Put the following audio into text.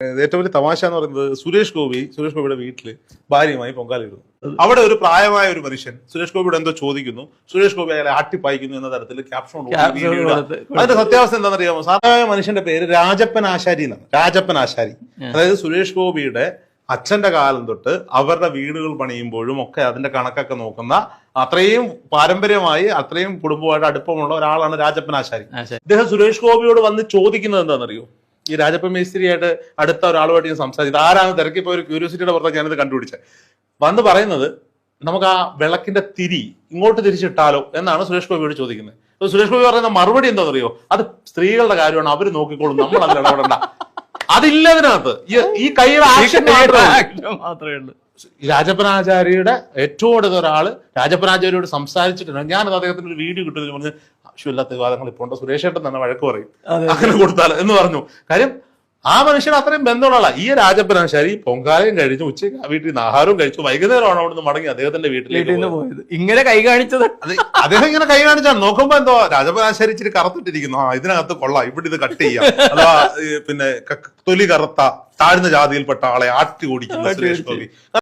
ഏറ്റവും വലിയ തമാശ എന്ന് പറയുന്നത് സുരേഷ് ഗോപി സുരേഷ് ഗോപിയുടെ വീട്ടിൽ ഭാര്യയുമായി പൊങ്കാലിടുന്നു അവിടെ ഒരു പ്രായമായ ഒരു മനുഷ്യൻ സുരേഷ് ഗോപിയുടെ എന്തോ ചോദിക്കുന്നു. സുരേഷ് ഗോപി അയാളെ ആട്ടിപ്പായിക്കുന്നു എന്ന തരത്തിൽ ക്യാപ്ഷൻ അതിന്റെ സത്യാവസ്ഥ എന്താണെന്നറിയാമോ? സാധാരണ മനുഷ്യന്റെ പേര് രാജപ്പൻ ആശാരി എന്നാണ്. രാജപ്പൻ ആശാരി. അതായത് സുരേഷ് ഗോപിയുടെ അച്ഛന്റെ കാലം തൊട്ട് അവരുടെ വീടുകൾ പണിയുമ്പോഴും ഒക്കെ അതിന്റെ കണക്കൊക്കെ നോക്കുന്ന അത്രയും പാരമ്പര്യമായി അത്രയും കുടുംബമായിട്ട് അടുപ്പമുള്ള ഒരാളാണ് രാജപ്പൻ ആശാരി. അദ്ദേഹം ഇദ്ദേഹം സുരേഷ് ഗോപിയോട് വന്ന് ചോദിക്കുന്നത് എന്താണെന്നറിയോ? ഈ രാജപ്പൻ മേസ്ത്രിയായിട്ട് അടുത്ത ഒരാളുമായിട്ട് ഞാൻ സംസാരിച്ചത് ആരാണ് തിരക്കിപ്പോ ഒരു ക്യൂരിയോസിറ്റിയുടെ പുറത്ത് ഞാനിത് കണ്ടുപിടിച്ചത്. വന്ന് പറയുന്നത് നമുക്ക് ആ വിളക്കിന്റെ തിരി ഇങ്ങോട്ട് തിരിച്ചിട്ടാലോ എന്നാണ് സുരേഷ് ഗോപിയോട് ചോദിക്കുന്നത്. സുരേഷ് ഗോപി പറയുന്ന മറുപടി എന്താണെന്നറിയോ? അത് സ്ത്രീകളുടെ കാര്യമാണ്. അവർ നോക്കിക്കോളും. നമ്മൾ അതിൽ ഇടപെടണ്ട. അതില്ല അതിനകത്ത് ഈ- ഈ ആക്ഷൻ മാത്രമേ ഉള്ളൂ. രാജപ്പനാചാര്യയുടെ ഏറ്റവും അടുത്ത ഒരാൾ രാജപ്പനാചാര്യയോട് സംസാരിച്ചിട്ടുണ്ട്. ഞാനത് അദ്ദേഹത്തിന് ഒരു വീഡിയോ കിട്ടുന്നത് പറഞ്ഞ് ആവശ്യമില്ലാത്ത വിവാദങ്ങൾ ഇപ്പോൾ ഉണ്ട്. സുരേഷ് ഏട്ടൻ തന്നെ വഴക്ക് പറയും. അങ്ങനെ കൊടുത്താൽ എന്ന് പറഞ്ഞു. കാര്യം ആ മനുഷ്യൻ അത്രയും ബന്ധമുള്ള. ഈ രാജപ്പനാശാരി പൊങ്കാലയും കഴിച്ചു ഉച്ചയ്ക്ക് ആ വീട്ടിൽ നിന്ന് ആഹാരവും കഴിച്ചു. വൈകുന്നേരമാണ് അവിടുന്ന് മടങ്ങി അദ്ദേഹത്തിന്റെ വീട്ടിലേക്ക് പോയത്. ഇങ്ങനെ കൈ കാണിച്ചത്. അത് അദ്ദേഹം ഇങ്ങനെ കൈ കാണിച്ചാൽ നോക്കുമ്പോ എന്തോ രാജപ്പനാശാരി ഇച്ചിരി കറുത്തിട്ടിരിക്കുന്നു. ആ ഇതിനകത്ത് കൊള്ളാം. ഇവിടെ ഇത് കട്ട് ചെയ്യാം. അഥവാ പിന്നെ തൊലി കറുത്ത താഴ്ന്ന ജാതിയിൽപ്പെട്ട ആളെ ആട്ടി ഓടിക്കുന്നു സുരേഷ് ഗോപി.